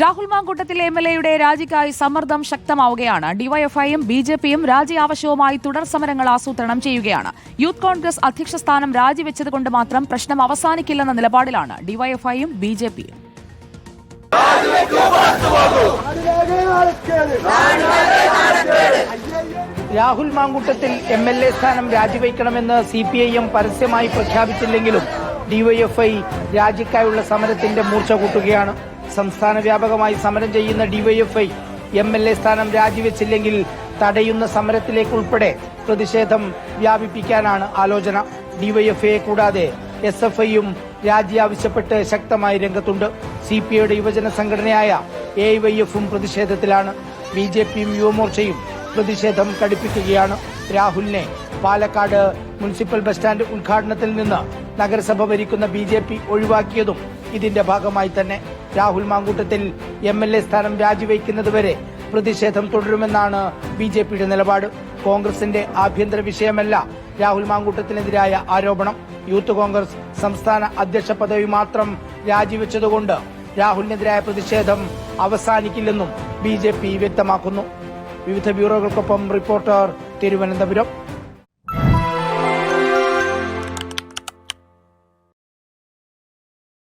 Rahul മാങ്കൂട്ടത്തിലെ M L എയുടെ രാജിക്കായി സമ്മർദ്ദം ശക്തമാവുകയാണ്. ഡിവൈഎഫ്ഐയും B J പിയും രാജി ആവശ്യവുമായി തുടർ സമരങ്ങൾ ആസൂത്രണം ചെയ്യുകയാണ്. യൂത്ത് കോൺഗ്രസ് അധ്യക്ഷ സ്ഥാനം രാജിവെച്ചതുകൊണ്ട് മാത്രം പ്രശ്നം അവസാനിക്കില്ലെന്ന നിലപാടിലാണ് ഡിവൈഎഫ്ഐയും ബി ജെ പിയും Rahul Mamkoottathil M L A സ്ഥാനം രാജിവെക്കണമെന്ന് സി പി ഐ എം പരസ്യമായി പ്രഖ്യാപിച്ചില്ലെങ്കിലും ഡിവൈഎഫ്ഐ രാജിക്കായുള്ള സമരത്തിന്റെ മൂർച്ച കൂട്ടുകയാണ്. സംസ്ഥാന വ്യാപകമായി സമരം ചെയ്യുന്ന ഡിവൈഎഫ്ഐ എം എൽ എ സ്ഥാനം രാജിവെച്ചില്ലെങ്കിൽ തടയുന്ന സമരത്തിലേക്ക് ഉൾപ്പെടെ പ്രതിഷേധം വ്യാപിപ്പിക്കാനാണ് ആലോചന. ഡിവൈഎഫ്ഐയെ കൂടാതെ എസ് എഫ് ഐയും രാജി ആവശ്യപ്പെട്ട് ശക്തമായി രംഗത്തുണ്ട്. സി പി ഐയുടെ യുവജന സംഘടനയായ എ വൈ എഫും പ്രതിഷേധത്തിലാണ്. ബി ജെ പിയും യുവമോർച്ചയും പ്രതിഷേധം കടുപ്പിക്കുകയാണ്. രാഹുലിനെ പാലക്കാട് മുനിസിപ്പൽ ബസ് സ്റ്റാൻഡ് ഉദ്ഘാടനത്തിൽ നിന്ന് നഗരസഭ ഭരിക്കുന്ന ബി ഒഴിവാക്കിയതും ഇതിന്റെ ഭാഗമായി തന്നെ. Rahul Mamkootathil M L A സ്ഥാനം രാജിവെക്കുന്നതുവരെ പ്രതിഷേധം തുടരുമെന്നാണ് ബി ജെ പിയുടെ നിലപാട്. കോൺഗ്രസിന്റെ ആഭ്യന്തര വിഷയമല്ല രാഹുൽ മാങ്കൂട്ടത്തിനെതിരായ ആരോപണം. യൂത്ത് കോൺഗ്രസ് സംസ്ഥാന അധ്യക്ഷ പദവി മാത്രം രാജിവെച്ചതുകൊണ്ട് രാഹുലിനെതിരായ പ്രതിഷേധം അവസാനിക്കില്ലെന്നും ബി വ്യക്തമാക്കുന്നു. വിവിധ ബ്യൂറോകൾക്കൊപ്പം റിപ്പോർട്ടർ തിരുവനന്തപുരം.